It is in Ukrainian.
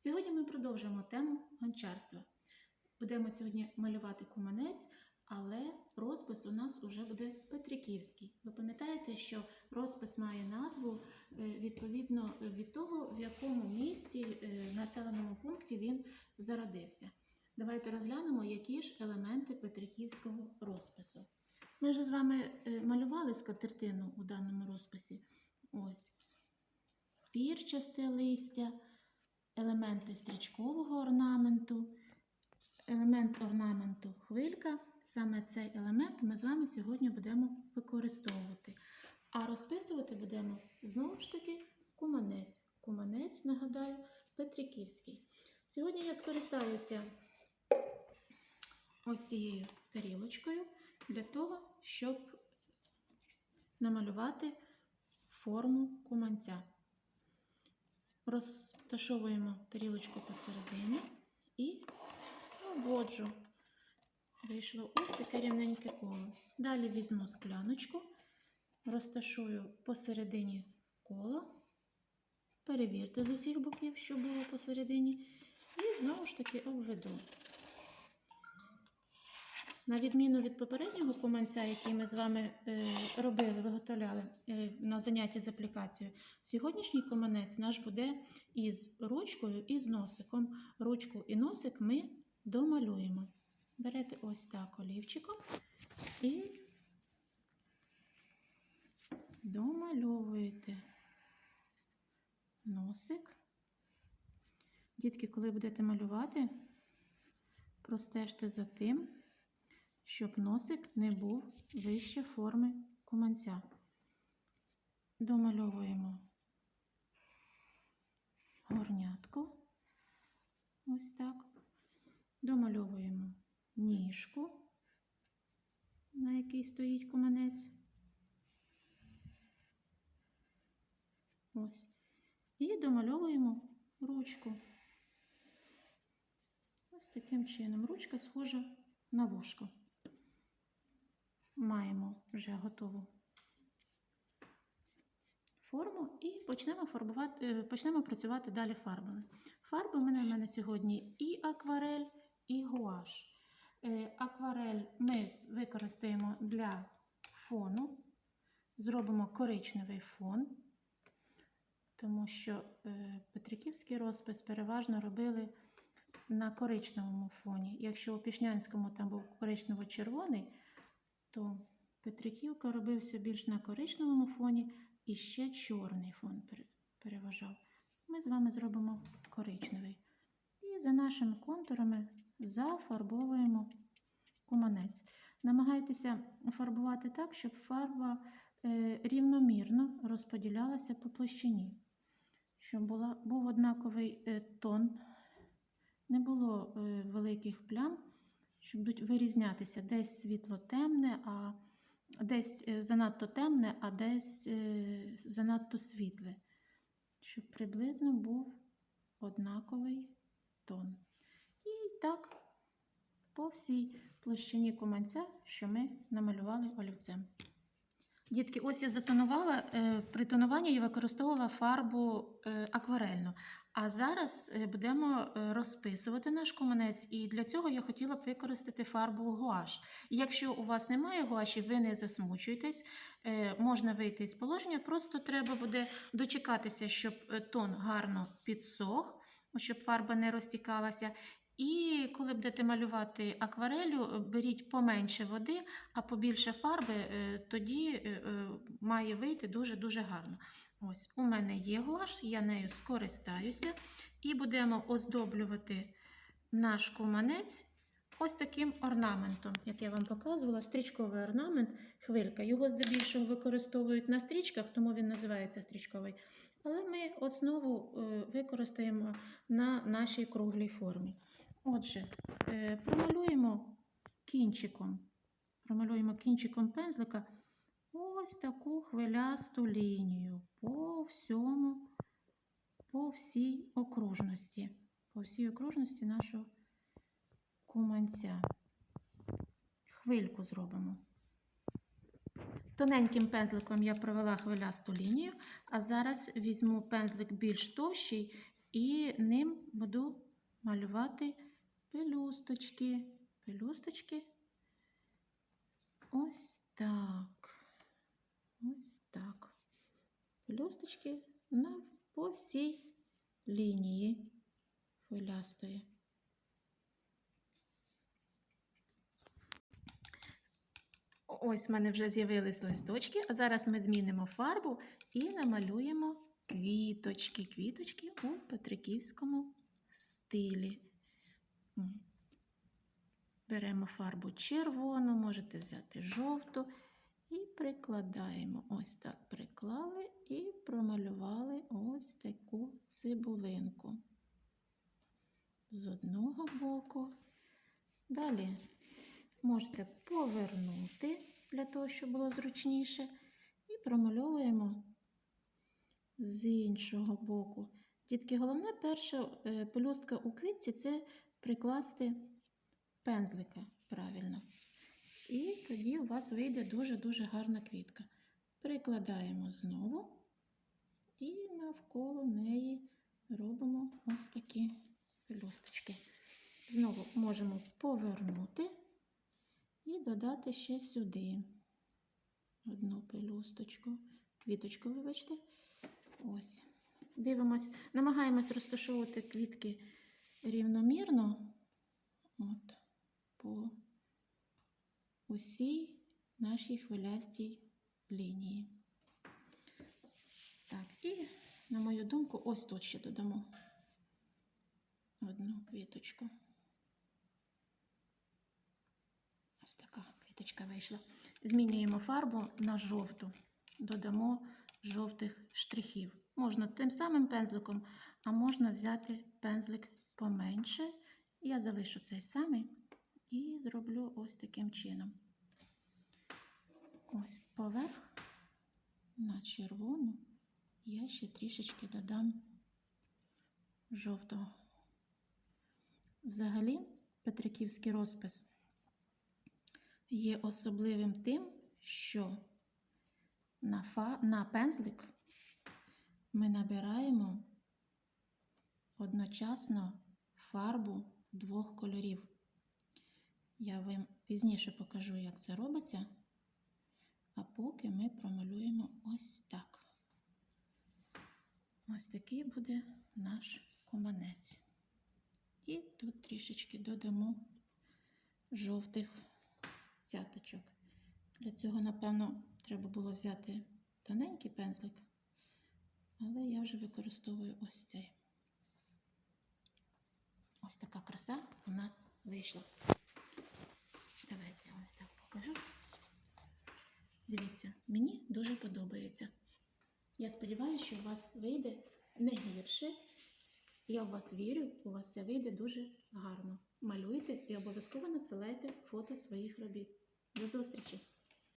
Сьогодні ми продовжуємо тему гончарства. Будемо сьогодні малювати куманець, але розпис у нас уже буде Петриківський. Ви пам'ятаєте, що розпис має назву е, відповідно від того, в якому місті, е, населеному пункті він зародився. Давайте розглянемо, які ж елементи Петриківського розпису. Ми вже з вами е, малювали скатертину у даному розписі. Ось пірчасте листя, елементи стрічкового орнаменту, елемент орнаменту хвилька. Саме цей елемент ми з вами сьогодні будемо використовувати. А розписувати будемо знову ж таки куманець. Куманець, нагадаю, Петриківський. Сьогодні я скористаюся ось цією тарілочкою для того, щоб намалювати форму куманця. Розташовуємо тарілочку посередині і обводжу. Вийшло ось таке рівненьке коло. Далі візьму скляночку, розташую посередині кола. Перевірте з усіх боків, що було посередині, і знову ж таки обведу. На відміну від попереднього куманця, який ми з вами е, робили, виготовляли е, на занятті з аплікацією, сьогоднішній куманець наш буде із ручкою і з носиком. Ручку і носик ми домалюємо. Берете ось так олівчиком і домальовуєте носик. Дітки, коли будете малювати, простежте за тим, щоб носик не був вище форми куманця. Домальовуємо горнятку. Ось так. Домальовуємо ніжку, на якій стоїть куманець. Ось. І домальовуємо ручку. Ось таким чином. Ручка схожа на вушко. Маємо вже готову форму і почнемо фарбувати, е, почнемо працювати далі фарбами. Фарби в мене, в мене сьогодні і акварель, і гуаш. Е, Акварель ми використаємо для фону, зробимо коричневий фон, тому що е, Петриківський розпис переважно робили на коричневому фоні. Якщо у Пішнянському там був коричнево-червоний, то Петриківка робився більш на коричневому фоні і ще чорний фон переважав. Ми з вами зробимо коричневий. І за нашими контурами зафарбовуємо куманець. Намагайтеся фарбувати так, щоб фарба е, рівномірно розподілялася по площині, щоб була, був однаковий е, тон, не було е, великих плям, щоб будуть вирізнятися десь світло темне, а десь е, занадто темне, а десь е, занадто світле, щоб приблизно був однаковий тон. І так по всій площині куманця, що ми намалювали олівцем. Дітки, ось я затонувала. е, При тонуванні я використовувала фарбу е, акварельну. А зараз е, будемо розписувати наш куманець, і для цього я хотіла б використати фарбу гуаш. Якщо у вас немає гуаші, ви не засмучуйтесь, е, можна вийти з положення, просто треба буде дочекатися, щоб тон гарно підсох, щоб фарба не розтікалася. І коли будете малювати акварелю, беріть поменше води, а побільше фарби, е, тоді е, е, має вийти дуже-дуже гарно. Ось, у мене є гуаш, я нею скористаюся і будемо оздоблювати наш куманець ось таким орнаментом, як я вам показувала, стрічковий орнамент, хвилька. Його здебільшого використовують на стрічках, тому він називається стрічковий. Але ми основу е, використаємо на нашій круглій формі. Отже, е, промалюємо кінчиком, промалюємо кінчиком пензлика ось таку хвилясту лінію по всьому, по всій окружності, по всій окружності нашого куманця. Хвильку зробимо. Тоненьким пензликом я провела хвилясту лінію, а зараз візьму пензлик більш товщий і ним буду малювати пелюсточки. Пелюсточки. Ось так. Ось так. Пелюсточки на по всій лінії хвилястої. Ось в мене вже з'явились листочки, а зараз ми змінимо фарбу і намалюємо квіточки. Квіточки у петриківському стилі. Беремо фарбу червону, можете взяти жовту і прикладаємо. Ось так приклали і промалювали ось таку цибулинку. З одного боку. Далі можете повернути для того, щоб було зручніше, і промальовуємо з іншого боку. Дітки, головне перша е, пелюстка у квітці це прикласти пензлика правильно. І тоді у вас вийде дуже-дуже гарна квітка. Прикладаємо знову і навколо неї робимо ось такі пелюсточки. Знову можемо повернути і додати ще сюди одну пелюсточку, квіточку, вибачте. Ось. Дивимось, намагаємось розташовувати квітки рівномірно. От, по усій нашій хвилястій лінії. Так, і, на мою думку, ось тут ще додамо одну квіточку. Ось така квіточка вийшла. Змінюємо фарбу на жовту, додамо жовтих штрихів. Можна тим самим пензликом, а можна взяти пензлик поменше. Я залишу цей самий і зроблю ось таким чином. Ось поверх на червону я ще трішечки додам жовтого. Взагалі, Петриківський розпис є особливим тим, що на, фа... на пензлик ми набираємо одночасно фарбу двох кольорів. Я вам пізніше покажу, як це робиться, а поки ми промалюємо ось так. Ось такий буде наш команець. І тут трішечки додамо жовтих цяточок. Для цього, напевно, треба було взяти тоненький пензлик, але я вже використовую ось цей. Ось така краса у нас вийшла. Давайте я ось так покажу. Дивіться, мені дуже подобається. Я сподіваюся, що у вас вийде не гірше. Я в вас вірю, у вас все вийде дуже гарно. Малюйте і обов'язково надсилайте фото своїх робіт. До зустрічі!